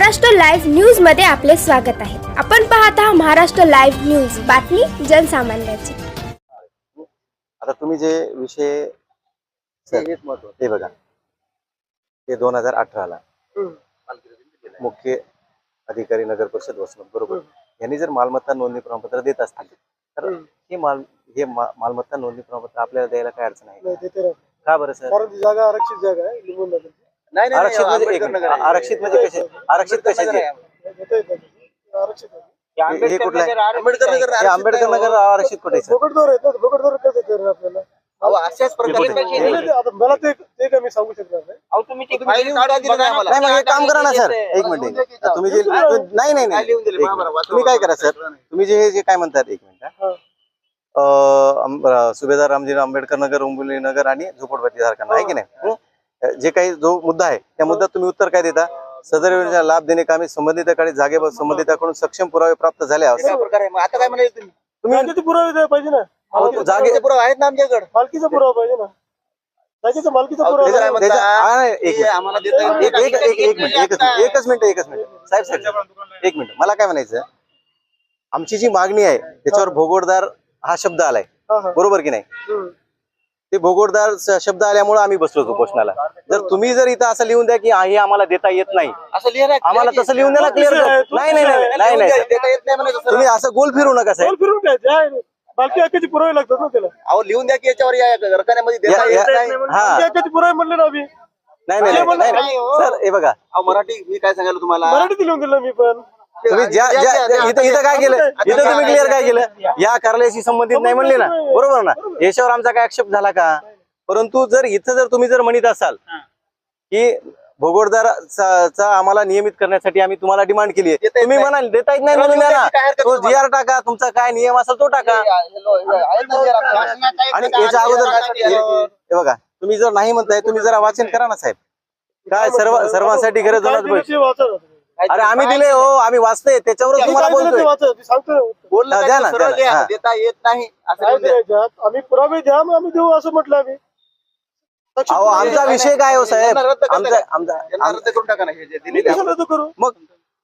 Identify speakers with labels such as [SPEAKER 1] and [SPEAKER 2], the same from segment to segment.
[SPEAKER 1] Maharashtra live न्यूजमध्ये आपले स्वागत आहे. आपण पाहत आहात महाराष्ट्र लाईव्ह न्यूज. बातमी जनसामान्याची.
[SPEAKER 2] आता तुम्ही जे विषय हे बघा. ते दोन हजार अठराला मुख्य अधिकारी नगर परिषद वसमत बरोबर? यांनी जर मालमत्ता नोंदणी प्रमाणपत्र देत असतील तर हे माल हे मालमत्ता नोंदणी प्रमाणपत्र आपल्याला द्यायला काय अडचण आहे?
[SPEAKER 3] नाही देते ना.
[SPEAKER 2] का बरं सर?
[SPEAKER 3] ती जागा आरक्षित जागा आहे नगर
[SPEAKER 2] आरक्षित म्हणजे एक मिनिट. आरक्षित म्हणजे कसे आरक्षित कशाचे. हे हे कुठलं आहे
[SPEAKER 4] आंबेडकर नगर
[SPEAKER 2] हे आंबेडकर नगर आरक्षित कुठे आहे, सर
[SPEAKER 3] बोकडदोर आहेत ना बोकडदोर कसं देणार आपल्याला
[SPEAKER 4] अशाच प्रकारे
[SPEAKER 2] कुठे?
[SPEAKER 3] नाही, नाही, आता मला ते ते काय मी सांगू शकणार नाही
[SPEAKER 4] अहो, तुम्ही ते फाईल काढून दिली नाही आम्हाला.
[SPEAKER 2] नाही मग एक काम करा ना सर एक मिनिट एक. तुम्ही जे नाही नाही नाही एक मिनिट. तुम्ही काय करा. सर तुम्ही जे हे जे काय म्हणतात एक मिनिट. हा. अं, आम- अं, सुभेदार रामजी आंबेडकर नगर उंबुली नगर आणि झोपडपट्टी धारकांना आहे की नाही हं? जे काही जो मुद्दा आहे त्या मुद्द्यात तुम्ही उत्तर काय देता? सदर योजनेचा लाभ देणे कामी संबंधिताकडे जागेवर संबंधिताकडून सक्षम पुरावे प्राप्त झाले
[SPEAKER 4] अशा प्रकारे मग आता काय म्हणाले तुम्ही?
[SPEAKER 2] तुम्ही
[SPEAKER 3] मालकीचे पुरावे द्यायला पाहिजे ना.
[SPEAKER 2] जागे-
[SPEAKER 4] जागेचे पुरावे आहेत ना आमच्याकडे.
[SPEAKER 3] मालकीचा पुरावा पाहिजे ना. जागेचा मालकीचा पुरावा
[SPEAKER 2] हा, एकच मिनिट एकच मिनिट साहेब साहेब एक मिनिट. मला काय म्हणायचं? आमची जी मागणी आहे त्याच्यावर भोगोडदार हा शब्द आलाय.
[SPEAKER 3] हा, हा.
[SPEAKER 2] बरोबर की नाही. ते भोगोडदार शब्द आल्यामुळे आम्ही बसलो होतो पोषणाला जर तुम्ही जर इथं असं लिहून द्या की हे आम्हाला देता येत नाही
[SPEAKER 4] असं लिहिलं आहे.
[SPEAKER 2] आम्हाला तसं लिहून द्या ना क्लिअर नाही नाही नाही. तुम्ही असं गोल फिरू नका साहेब
[SPEAKER 3] फिरून पुरावे लागतात ना त्याला
[SPEAKER 4] अहो लिहून द्या की याच्यावर या रकान्यामध्ये देता
[SPEAKER 2] या-
[SPEAKER 4] येत
[SPEAKER 2] या-
[SPEAKER 4] नाही
[SPEAKER 2] हा
[SPEAKER 3] पुरावे म्हणले ना आम्ही
[SPEAKER 2] नाही नाही. सर हे बघा
[SPEAKER 4] अहो मराठी मी काय सांगायला तुम्हाला
[SPEAKER 3] मराठीत लिहून दिलं मी पण
[SPEAKER 2] तुम्ही ज्या इथं इथं काय केलं इथं तुम्ही क्लिअर काय केलं या कार्यालयाशी संबंधित नाही म्हणले ना बरोबर ना याच्यावर आमचा काय आक्षेप झाला का परंतु जर इथं जर तुम्ही जर म्हणत असाल की भोगोडदार चा आम्हाला नियमित करण्यासाठी आम्ही तुम्हाला डिमांड केली आहे तुम्ही. म्हणाल देता येत नाही म्हणून ना तो जी आर टाका तुमचा काय नियम असेल तो टाका आणि याच्या अगोदर हे हे बघा तुम्ही जर नाही म्हणताय तुम्ही जरा वाचन करा ना साहेब काय सर्व सर्वांसाठी गरज होणार अरे आम्ही दिले हो आम्ही वाचतोय त्याच्यावरच तुम्हाला बोलतोय.
[SPEAKER 4] बोललं
[SPEAKER 2] हा,
[SPEAKER 4] काय
[SPEAKER 2] द्या ना, द्या. हा.
[SPEAKER 4] देता येत नाही असं लिहून द्या.
[SPEAKER 3] आम्ही पुरावे द्या मग आम्ही देऊ असं म्हटलं आम्ही
[SPEAKER 2] अहो
[SPEAKER 3] पुरावे
[SPEAKER 2] आमचा. विषय काय हो साहेब
[SPEAKER 4] यांना रद्द करता
[SPEAKER 2] आमचा
[SPEAKER 4] का?
[SPEAKER 2] आमचा
[SPEAKER 4] यांना रद्द करून टाका ना हे जे
[SPEAKER 3] मी
[SPEAKER 4] दिलेले
[SPEAKER 3] कशाला रद्द करू
[SPEAKER 2] मग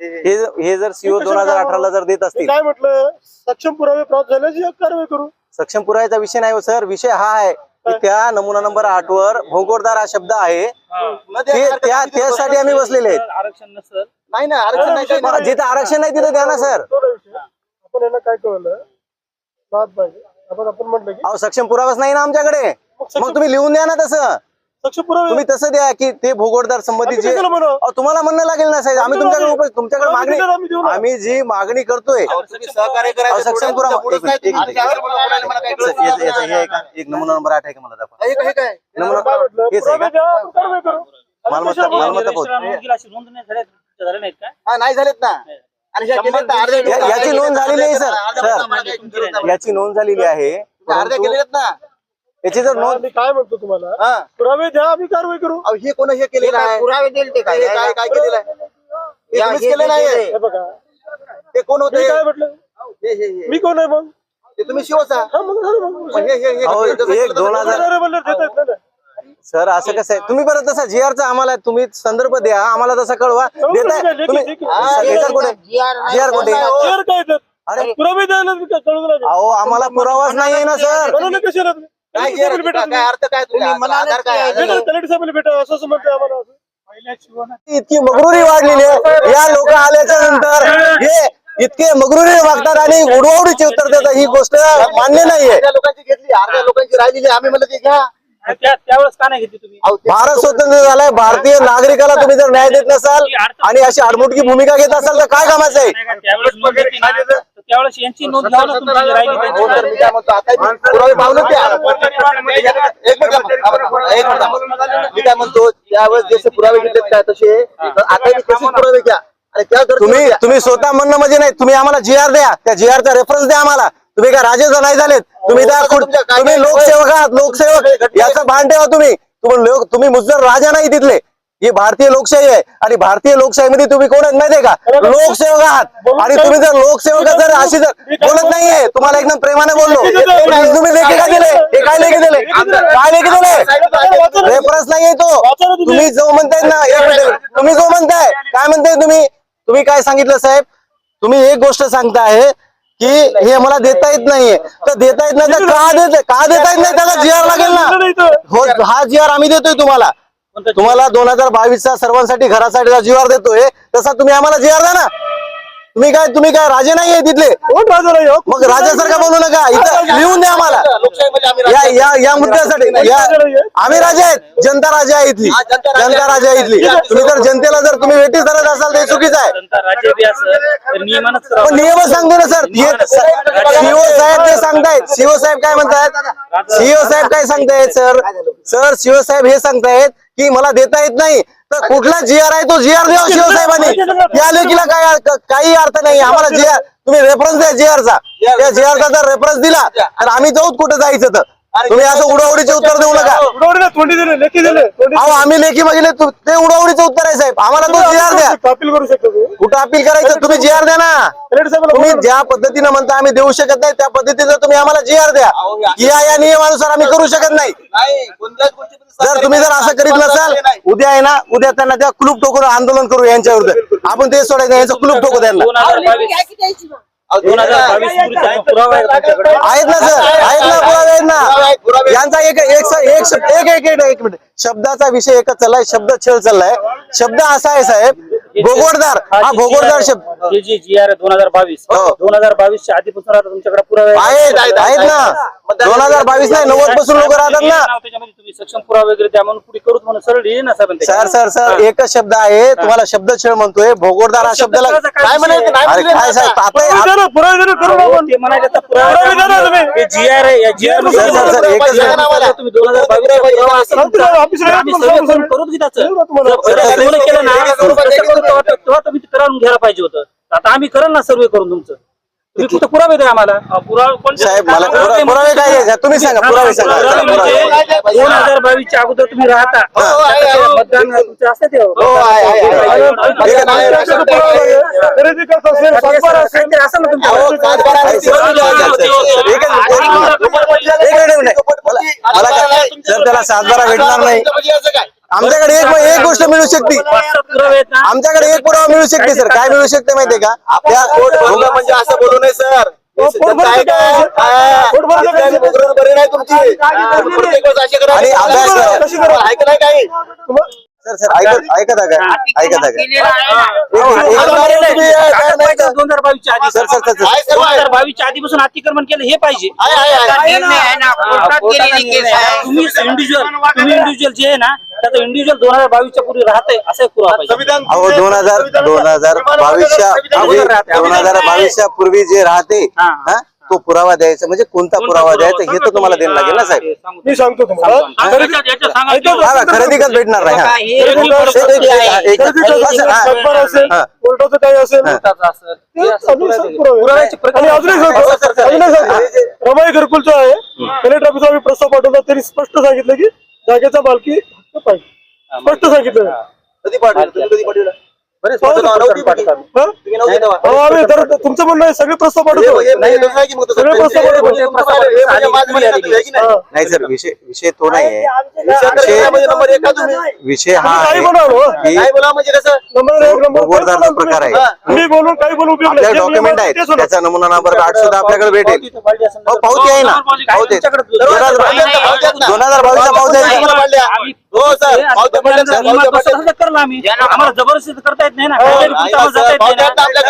[SPEAKER 2] हे हे जर सीओ दोन हजार अठराला जर देत
[SPEAKER 3] मी
[SPEAKER 2] असतील
[SPEAKER 3] काय म्हटलं सक्षम पुरावे प्राप्त झाल्याची एक कारवाई करू
[SPEAKER 2] सक्षम पुराव्याचा विषय नाही हो सर विषय हा आहे की त्या नमुना नंबर आठ वर भोगोडदार हा शब्द आहे. ते त्या. त्यासाठी आम्ही बसलेले आहेत.
[SPEAKER 5] आरक्षण नसेल.
[SPEAKER 4] नाही ना आरक्षण नाही काही
[SPEAKER 2] बरं,
[SPEAKER 4] नाही.
[SPEAKER 2] जिथं आरक्षण नाही तिथं द्या ना सर.
[SPEAKER 3] विषय. आपण यांना काय कळलं? पाहिजे. आपण आपण म्हटलं की
[SPEAKER 2] अहो सक्षम पुरावाच नाही ना आमच्याकडे. मग तुम्ही लिहून द्या ना तसं.
[SPEAKER 3] पुरावे
[SPEAKER 2] तुम्ही तसं द्या की ते भोगोडदार संबंधित
[SPEAKER 3] आम्ही
[SPEAKER 2] जे
[SPEAKER 3] कशाला म्हणावं?
[SPEAKER 2] अहो, तुम्हाला म्हणणं लागेल ना साहेब आम्ही तुमच्याकडे
[SPEAKER 3] लागेल.
[SPEAKER 2] उप- तुमच्याकडे
[SPEAKER 3] आम्ही
[SPEAKER 2] मागणी
[SPEAKER 3] दिलं, आम्ही देऊ ना.
[SPEAKER 2] आम्ही जी मागणी करतोय
[SPEAKER 4] अहो, तुम्ही सहकार्य
[SPEAKER 2] अहो,
[SPEAKER 4] करायचं
[SPEAKER 2] सक्षम एक.
[SPEAKER 4] आमच्यावर बोलायला मला काही कळत
[SPEAKER 2] याचं- याचं-
[SPEAKER 4] नाही.
[SPEAKER 2] हे? एक नमुना नंबर आठ आहे का मला दाखवा
[SPEAKER 4] हे काय- हे काय?
[SPEAKER 2] नमुना
[SPEAKER 3] काय म्हटलं
[SPEAKER 2] हेच आहे
[SPEAKER 3] पुरावे
[SPEAKER 2] का
[SPEAKER 3] द्या आपण कारवाई करू आम्ही
[SPEAKER 2] मालमत्ता-
[SPEAKER 3] कशाला?
[SPEAKER 2] मालमत्ता
[SPEAKER 5] नाही
[SPEAKER 4] हा, झालेत ना आणि ह्या केलेत ना, अर्ध्या
[SPEAKER 2] या- याची नोंद झालेली आहे सर सर. याची नोंद झालेली आहे परंतु
[SPEAKER 4] केलेत ना
[SPEAKER 2] याची जर
[SPEAKER 3] हा,
[SPEAKER 2] नोंद
[SPEAKER 3] मी काय म्हणतो तुम्हाला?
[SPEAKER 4] हा.
[SPEAKER 3] पुरावे द्या आम्ही कारवाई करू.
[SPEAKER 4] अहो, हे कोण हे केलेलं आहे?
[SPEAKER 6] पुरावे दिले ते काय?
[SPEAKER 4] हे काय काय केलेलं आहे? हे
[SPEAKER 6] या-
[SPEAKER 4] तुम्हीच
[SPEAKER 6] हे- हे- हे-
[SPEAKER 3] हे बघा.
[SPEAKER 4] ते कोण होते?
[SPEAKER 3] मी काय म्हटलं?
[SPEAKER 4] हे हे हे.
[SPEAKER 3] मी कोण आहे मग?
[SPEAKER 4] ते तुम्ही शिवचा
[SPEAKER 3] हा, मग झालं मग.
[SPEAKER 4] मग हे हे हे
[SPEAKER 2] अहो,
[SPEAKER 4] जसं
[SPEAKER 2] एक
[SPEAKER 4] केलं
[SPEAKER 2] दोन
[SPEAKER 4] तसं
[SPEAKER 2] हजार-
[SPEAKER 3] अरे म्हणलं देता येत नाही ना.
[SPEAKER 2] सर असं कसं आहे? तुम्ही परत तसा जी चा आम्हाला तुम्ही संदर्भ द्या. आम्हाला तसा कळवा. देताय? तुम्ही कुठे जी आर कुठे
[SPEAKER 3] शेअर काय येतात?
[SPEAKER 2] अरे
[SPEAKER 3] पुरावे द्यायला मी काय कळवलं नाही.
[SPEAKER 2] अहो आम्हाला पुरावाच नाही आहे ना सर.
[SPEAKER 3] कशाला तुम्ही?
[SPEAKER 4] काय
[SPEAKER 3] तलाठी
[SPEAKER 4] जे
[SPEAKER 3] साहेबाला भेटा
[SPEAKER 4] काय अर्थ काय तुझा
[SPEAKER 6] तुम्ही म्हणाले
[SPEAKER 4] आधार काय?
[SPEAKER 6] की-
[SPEAKER 4] आधार?
[SPEAKER 3] भेटा, तलाठी साहेबाला भेटा असं असं म्हणते आम्हाला. असं.
[SPEAKER 2] इतकी मगरुरी वाढलेली आहे या लोक आल्याच्यानंतर हे इतके मगरुरी वागतात आणि उडवाउडीचे उत्तर देतात. ही गोष्ट मान्य नाहीये.
[SPEAKER 4] अर्ध्या लोकांची घेतली अर्ध्या लोकांची राहिलेली आम्ही म्हणलं ते घ्या.
[SPEAKER 5] मग त्या त्यावेळेस का नाही घेतली तुम्ही?
[SPEAKER 4] अहो, ते-
[SPEAKER 2] भारत स्वतंत्र झालाय. भारतीय नागरिकाला तुम्ही जर न्याय देत नसाल आणि अशी आडमुटकी भूमिका घेत असाल तर काय कामाचं आहे?
[SPEAKER 5] त्यावेळेस घेतली ना, त्यावेळेस यांची नोंद ना तुमची राहिली
[SPEAKER 4] हो मी. काय म्हणतो आता पुरावे एक मिनिट थांबा. एक मिनिट थांबा. मी काय म्हणतो त्यावेळेस जसे पुरावे घेतलेत काय तसे तर आता मी तसेच पुरावे घ्या. आणि त्या दर
[SPEAKER 2] तुम्ही तुम्ही स्वतः म्हणणं म्हणजे नाही. तुम्ही आम्हाला जी आर द्या. त्या जी चा रेफरन्स द्या आम्हाला. तुम्ही काय राजेश नाही झालेत? तुम्ही त्या कुठ- तुम्ही लोकसेवक आहात लोकसेवक. याचं भान ठेवा तुम्ही. तुम्ही लोक तुम्ही मुजर राजा नाही तिथले. ही भारतीय लोकशाही आहे. आणि भारतीय लोकशाहीमध्ये तुम्ही कोण आहेत माहितीये का? लोकसेवक आहात. आणि तुम्ही जर लोकसेवक जर अशी जर बोलत नाहीये तुम्हाला एकदम प्रेमाने बोललो. तुम्ही लेखी का दिले? हे काय लेखी दिले? काय लेखी दिले? रेफरन्स नाहीये तो. तुम्ही. जो म्हणताय ना तुम्ही जो म्हणताय काय म्हणताय तुम्ही? तुम्ही काय सांगितलं साहेब? तुम्ही एक गोष्ट सांगताय की हे मला देता येत नाहीये. तर देता येत नाही तर का देत का देता येत नाही? त्याला जी आर लागेल ना. हो हा जी आर आम्ही देतोय तुम्हाला. तुम्हाला दोन हजार बावीसचा सर्वांसाठी घरासाठी जी आर देतोय तसा तुम्ही आम्हाला जी आर द्या ना. तुम्ही काय तुम्ही काय राजे नाहीये तिथले?
[SPEAKER 3] कोण राजा नाही हो?
[SPEAKER 2] मग राजासारखं बोलू नका. इथं लिहून द्या आम्हाला. या
[SPEAKER 4] राजा
[SPEAKER 2] या या मुद्द्यासाठी. आम्ही राजा आहेत. जनता राजा आहे इथली.
[SPEAKER 4] जनता राजा
[SPEAKER 2] आहे. इथली. तुम्ही जर जनतेला जर तुम्ही वेटीस धरत असाल ते चुकीचं आहे. पण नियम सांगतो ना सर. सीओ साहेब ते सांगतायत सीओ साहेब काय म्हणतायत? सीओ साहेब काय सांगतायत सर? सर सीओ साहेब हे सांगतायत की मला देता येत नाही. तर कुठला जी आर आहे तो जी आर द्या या लेखीला काय काही अर्थ नाही. आम्हाला जी आर तुम्ही रेफरन्स द्या जी आरचा त्या जी आरचा जर रेफरन्स दिला तर आम्ही जाऊ कुठं जायचं तर. तुम्ही असं उडवडीचे उत्तर देऊ नका.
[SPEAKER 3] उडवडीला तोंडी दिले लेखी दिले तोंडी
[SPEAKER 2] अहो आम्ही लेखी मागितले तु- ते उडवडीचं उत्तर आहे साहेब. आम्हाला तो जी आर द्या.
[SPEAKER 3] अपील करू शकतो तुम्ही
[SPEAKER 2] कुठं अपील करायचं? तुम्ही जी आर द्या ना. तुम्ही. ज्या पद्धतीनं म्हणता आम्ही देऊ शकत नाही त्या पद्धतीचं तुम्ही आम्हाला जी आर द्या या या नियमानुसार आम्ही करू शकत नाही.
[SPEAKER 4] नाही कोणत्याच गोष्टीमध्ये
[SPEAKER 2] जर तुम्ही जर असं करीत नसाल. उद्या आहे ना उद्या त्यांना त्या कुलूप ठोकून आंदोलन करू यांच्या विरुद्ध आपण ते सोडायचं यांचं कुलूप ठोकू त्यांना
[SPEAKER 5] दोन हजार बावीस पूर्वीचा पुरावा आहे तुमच्याकडे
[SPEAKER 2] आहेत ना सर आहेत ना पुरावे आहेत ना. यांचा एक एक एक एक एक एक मिनिट शब्दाचा विषय एकच चाललाय शब्द छळ चाललाय शब्द असा आहे साहेब भोगवरदार हा भोगवरदार शब्द
[SPEAKER 5] हे जी जी आर दोन हजार बावीस
[SPEAKER 2] हो.
[SPEAKER 5] दोन हजार बावीसच्या आधीपासून आता तुमच्याकडे पुरावे
[SPEAKER 2] आहेत आहेत ना दोन हजार बावीस नाही नव्वदपासून लोक राहतात ना
[SPEAKER 5] त्याच्यामध्ये तुम्ही सक्षम पुरावे वगैरे द्या म्हणून पुढे करूच म्हणून सरळ लिहिले ना साहेब
[SPEAKER 2] सर सर सर एकच शब्द आहे तुम्हाला शब्द छळ म्हणतोय भोगवरदार हा शब्दाला
[SPEAKER 4] काय म्हणायचं नाही
[SPEAKER 2] अरे
[SPEAKER 4] म्हणायचं
[SPEAKER 2] काय साहेब
[SPEAKER 3] पुरावे
[SPEAKER 2] आता
[SPEAKER 3] करू.
[SPEAKER 5] ते आता जी आर आहे या G R
[SPEAKER 2] sir, sir, sir, एकच मिनिट.
[SPEAKER 5] तुम्ही दोन हजार बावीस आम्ही. करून करूच. जर केलं ना तसं तेव्हा तेव्हा तुम्ही घ्यायला पाहिजे होतं आता आम्ही करेल ना सर्वे करून तुमचं तुम्ही कुठं पुरावे द्या आम्हाला पुरावे
[SPEAKER 2] साहेब मला पुरा- पुरावे काय आहे? तुम्ही सांगा पुरावे सांगा
[SPEAKER 5] पुरावे
[SPEAKER 2] पुरावे.
[SPEAKER 5] म्हणजे दोन हजार बावीसच्या अगोदर तुम्ही राहता
[SPEAKER 4] हो, आहे, आहे.
[SPEAKER 5] त्याचं मतदान तुमचं असतं ते
[SPEAKER 4] हो, आहे, आहे, आहे.
[SPEAKER 3] अरे,
[SPEAKER 2] ठीक आहे,
[SPEAKER 3] आमच्या
[SPEAKER 2] ठीक आहे.
[SPEAKER 3] पुरावे आहे. खरेदी करत असेल, सातबारा असेल.
[SPEAKER 5] काहीतरी असं ना तुमच्या
[SPEAKER 4] अहो, सातबारा
[SPEAKER 2] आहे, सर.
[SPEAKER 4] आहे.
[SPEAKER 2] चल, चल, चल, चल. एकच मिनिट, एकच मिनिट. एक मिनिट, एक मिनिट. मला- मला काय जर त्याला सातबारा भेटणार नाही
[SPEAKER 4] म्हणजे असं
[SPEAKER 2] आमच्याकडे एक एक गोष्ट मिळू शकते. आमच्याकडे एक पुरावा मिळू शकते सर. काय मिळू शकते माहितीये का? त्या
[SPEAKER 4] भरलं म्हणजे असं बोलू नये सर.
[SPEAKER 2] आणि अभ्यास करा.
[SPEAKER 3] कशी करा?
[SPEAKER 4] ऐकलं नाही काही?
[SPEAKER 2] सर ऐकत ऐकत आहे ऐकत आहे
[SPEAKER 4] काय?
[SPEAKER 5] दोन हजार बावीसच्या आधी
[SPEAKER 2] सर, सर, सर, सर.
[SPEAKER 4] आहे, सर,
[SPEAKER 5] दोन
[SPEAKER 4] आहे.
[SPEAKER 5] हजार बावीसच्या आधीपासून अतिक्रमण केलं हे पाहिजे. तुम्ही इंडिव्हिज्युअल तुम्ही इंडिव्हिज्युअल जे आहे ना त्याचं इंडिव्हिज्युअल दोन हजार बावीसच्या पूर्वी राहतंय असं एक पुरावा पाहिजे.
[SPEAKER 4] संविधान
[SPEAKER 2] अहो दोन हजार दोन हजार बावीसच्या दोन हजार बावीसच्या पूर्वी जे राहते
[SPEAKER 5] हा.
[SPEAKER 2] तो पुरावा द्यायचा म्हणजे कोणता पुरावा द्यायचा हे तर तुम्हाला द्यायला लागेल ना साहेब.
[SPEAKER 3] मी सांगतो तुम्हाला. खरेदी- ऐका ना,
[SPEAKER 2] का, खरेदीकच भेटणार नाही.
[SPEAKER 3] कोर्टाचं काही असेल. रमाई घरकुलचं आहे. कलेक्टर ऑफिसला आम्ही प्रस्ताव पाठवला त्यांनी स्पष्ट सांगितलं की जागेचा मालकी हक्क पाहिजे. स्पष्ट सांगितलं.
[SPEAKER 4] कधी पाठवलं? कधी पाठवलं?
[SPEAKER 3] हो. हा? हो, आम्ही तर तुमचं म्हणणं आहे सगळे प्रस्ताव
[SPEAKER 4] हे-
[SPEAKER 3] पाठवतो
[SPEAKER 4] आहे?
[SPEAKER 3] सगळे प्रस्ताव पाठवतो.
[SPEAKER 4] आहे, आहे नाही?
[SPEAKER 2] नाही सर विषय विषय तो नाही आहे.
[SPEAKER 4] विषय
[SPEAKER 2] हा
[SPEAKER 3] काही
[SPEAKER 2] आहे.
[SPEAKER 3] म्हणाल हो.
[SPEAKER 2] की
[SPEAKER 4] काय बोला म्हणजे कसं?
[SPEAKER 3] नंबर एक नंबर
[SPEAKER 2] प्रकार आहे.
[SPEAKER 3] मी बोलून काही बोलू जे
[SPEAKER 2] डॉक्युमेंट आहेत.
[SPEAKER 3] होणार.
[SPEAKER 2] त्याचा नमुना नंबर आठ सुद्धा आपल्याकडे भेटेल. पावती आहे ना. पावती आहे. दोन हजार बावीसचा पावती आहे.
[SPEAKER 4] हो सर. सर,
[SPEAKER 5] आम्हाला जबरदस्ती करता येत नाही ना.
[SPEAKER 4] हो,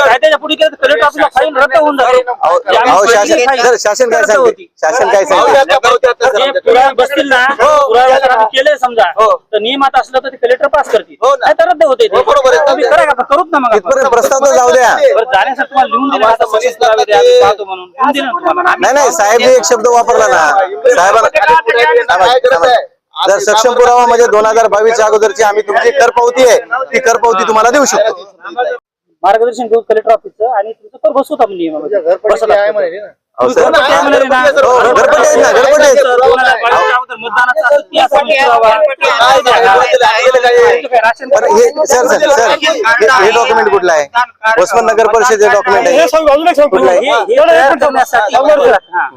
[SPEAKER 5] कायद्याच्या पुढे कलेक्टर फाईन रद्द होऊन
[SPEAKER 2] अहो शासन सर शासन काय सांगते?
[SPEAKER 5] होती.
[SPEAKER 2] शासन काय सांगते?
[SPEAKER 4] आता आता
[SPEAKER 5] जे. पुरावे बसतील ना. पुरावे जर आम्ही केले समजा
[SPEAKER 4] हो.
[SPEAKER 5] तर नियमात असलं तर ते कलेक्टर पास करतील.
[SPEAKER 4] हो ना.
[SPEAKER 5] नाही तर रद्द होते ते.
[SPEAKER 4] हो, बरोबर आहे.
[SPEAKER 5] तुम्ही करा का? करूच ना मग आपण.
[SPEAKER 2] इथपर्यंत प्रस्ताव तर जाऊ द्या.
[SPEAKER 5] बरं जाण्यासाठी तुम्हाला लिहून दिलं
[SPEAKER 4] आम्हाला
[SPEAKER 5] आता
[SPEAKER 4] मनीष
[SPEAKER 5] मनीष पुरावे द्या,
[SPEAKER 4] नका ते-
[SPEAKER 5] आम्ही पाहतो म्हणून. लिहून दिलं ना तुम्हाला.
[SPEAKER 2] नाही नाही साहेब एक शब्द वापरला ना. साहेबांना
[SPEAKER 4] काय आहे?
[SPEAKER 2] जर सक्षम पुरावा म्हणजे दोन हजार बावीसच्या अगोदरची आम्ही तुमची कर पावती आहे ती कर पावती तुम्हाला देऊ शकतो.
[SPEAKER 5] मार्गदर्शन घेऊ कलेक्टर ऑफिसचं आणि तुमचं कर बसवत आपण नियमामध्ये आपण.
[SPEAKER 2] हो, पण हे सर सर सर हे- हे डॉक्युमेंट कुठलं आहे? वसमत नगर परिषद डॉक्युमेंट
[SPEAKER 3] हे
[SPEAKER 2] आहे.
[SPEAKER 3] सांगू अजून एक सांगतो
[SPEAKER 2] कुठलं आहे?
[SPEAKER 5] हे- हे हा.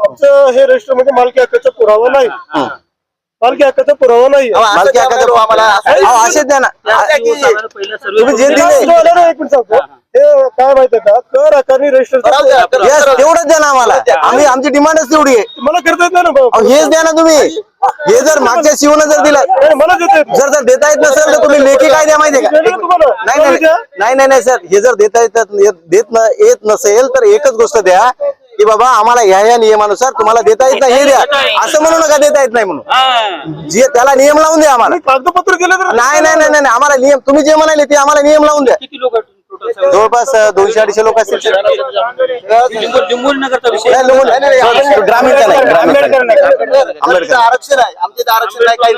[SPEAKER 3] आमचं हे रजिस्टर म्हणजे मालकी हक्काचा पुरावा नाही. मालकी हक्काचा पुरावा नाही
[SPEAKER 4] अहो, असं
[SPEAKER 2] मालकी
[SPEAKER 4] द्या
[SPEAKER 2] हक्काचा
[SPEAKER 4] बरं आम्हाला असं-
[SPEAKER 2] अहो, असेच द्या ना.
[SPEAKER 4] असं की-
[SPEAKER 5] पहिला सर्वे
[SPEAKER 2] तुम्ही जे दिले-.
[SPEAKER 3] एक मिनिट सांगतो. हे काय माहितीये का? कर आकारणी रजिस्टर
[SPEAKER 4] द्या.
[SPEAKER 2] तेवढंच द्या ना आम्हाला. आम्ही आमची डिमांडच तेवढी आहे.
[SPEAKER 3] मला करता येत नाही ना भाऊ.
[SPEAKER 2] अहो, हेच द्या ना तुम्ही. हे जर मागच्या शिवनं जर दिलं
[SPEAKER 3] नाही, मला देता येत नाही.
[SPEAKER 2] जर जर देता येत नसेल तर तुम्ही लेखी काय द्या माहितीये का?
[SPEAKER 3] देणार ना तुम्हाला
[SPEAKER 2] नाही नाही. नाही नाही नाही सर. हे जर देता येत येत- देत न येत नसेल तर एकच गोष्ट द्या. की बाबा आम्हाला ह्या ह्या नियमानुसार तुम्हाला देता येत नाही हे द्या. असं म्हणू नका देता येत नाही म्हणून.
[SPEAKER 5] हा.
[SPEAKER 2] जे त्याला नियम लावून द्या आम्हाला.
[SPEAKER 3] कागदपत्र केलं तर
[SPEAKER 2] नाही नाही नाही नाही आम्हाला नियम तुम्ही जे म्हणाले ते आम्हाला नियम लावून द्या.
[SPEAKER 5] किती लोक
[SPEAKER 2] जवळपास दोनशे अडीचशे लोक असतील
[SPEAKER 5] नगरचा विषय.
[SPEAKER 2] ग्रामीणचा नाही
[SPEAKER 4] आरक्षण आहे. आमचं आरक्षण नाही काही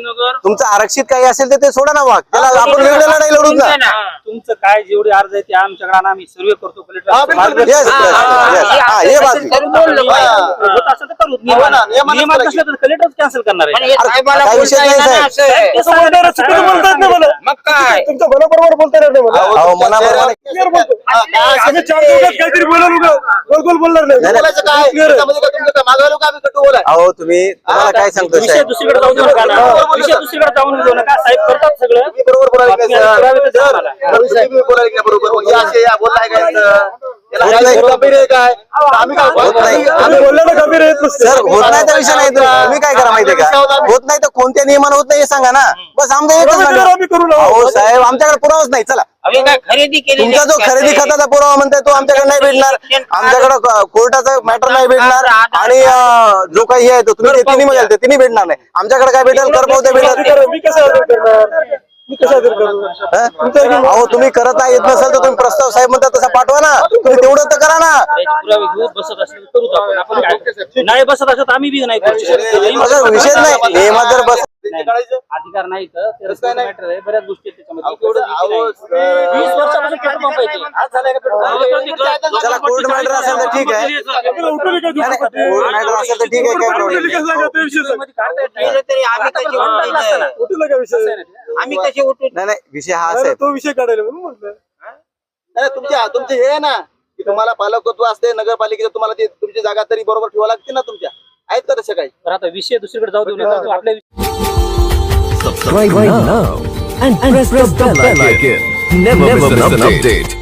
[SPEAKER 5] नगर.
[SPEAKER 2] तुमचं आरक्षित काही असेल तर ते सोडा ना वाघ. त्याला आपण वेगळं लढाई लढूच ना
[SPEAKER 5] तुमचं काय जेवढे अर्ज आहे ते आमच्याकडे आणा, आम्ही सर्वे करतो कलेक्टर
[SPEAKER 2] yes. हा,
[SPEAKER 5] कॅन्सल करणार आहे.
[SPEAKER 6] मग काय?
[SPEAKER 3] तुमच्या मनाबरोबर बोलता काहीतरी बोलणार नाही.
[SPEAKER 4] बोलायचं काय? तुमचं मागायला का आम्ही कटू बोलाय?
[SPEAKER 2] अहो तुम्ही तुम्हाला काय? सांगतो
[SPEAKER 5] विषय
[SPEAKER 2] साहेब?
[SPEAKER 5] दुसरीकडे जाऊ देऊ नका ना. विषय दुसरीकडे जाऊन देऊ नका साहेब करतात सगळं?
[SPEAKER 4] तुम्ही बरोबर बोलायला सर? तुम्ही बोलायला बरोबर असे या बोललाय काय? याला काय आम्ही काय
[SPEAKER 2] होत नाही.
[SPEAKER 3] आम्ही नसते
[SPEAKER 2] सर होत नाही त्या विषय नाही तर तुम्ही काय करा माहितीये का? होत नाही तर कोणत्या नियमानं होत नाही हे सांगा ना. बस आमचं. अहो साहेब आमच्याकडे पुरावाच नाही. चला.
[SPEAKER 6] आम्ही काय खरेदी केली
[SPEAKER 2] तुमचा जो खरेदी खताचा पुरावा म्हणताय तो आमच्याकडे नाही भेटणार. आमच्याकडे कोर्टाचा मॅटर नाही भेटणार. आणि जो काही हे आहे तो तुम्ही ते तिन्ही म्हणाल ते. तिन्ही भेटणार नाही. आमच्याकडे काय भेटेल कर पावत्या भेटेल. हं? अहो तुम्ही करत आहे येत नसेल तर तुम्ही प्रस्ताव साहेब म्हणतात तसा पाठवा ना. तुम्ही तेवढं तर करा ना.
[SPEAKER 5] नाही बसत असेल तर आम्ही बी नाही करू शकत.
[SPEAKER 2] अगं, विषयच नाही. नियमात जर बस
[SPEAKER 5] अधिकार नाही तर
[SPEAKER 4] नाही.
[SPEAKER 5] बऱ्याच गोष्टी नाही.
[SPEAKER 2] चला कोर्ट मॅटर असेल ठीक आहे.
[SPEAKER 3] आपल्याला उठवली का
[SPEAKER 2] नाही, नाही, कोर्ट मॅटर असेल तर ठीक आहे काय प्रॉब्लेम
[SPEAKER 6] आम्ही कशी उठून
[SPEAKER 2] नाही. नाही विषय हा
[SPEAKER 3] नाही,
[SPEAKER 2] साहेब
[SPEAKER 3] तो विषय काढायला म्हणून म्हटलं
[SPEAKER 4] नाही तुमच्या तुमचे हे आहे ना की तुम्हाला पालकत्व असते नगरपालिकेचं तुम्हाला ते तुमची जागा तरी बरोबर ठेवा लागते ना तुमच्या. आहेत का तसं काही?
[SPEAKER 5] तर आता विषय दुसरीकडे जाऊ देऊ नका तो आपल्या
[SPEAKER 7] subscribe right now and, press, the bell icon. Never, miss an update.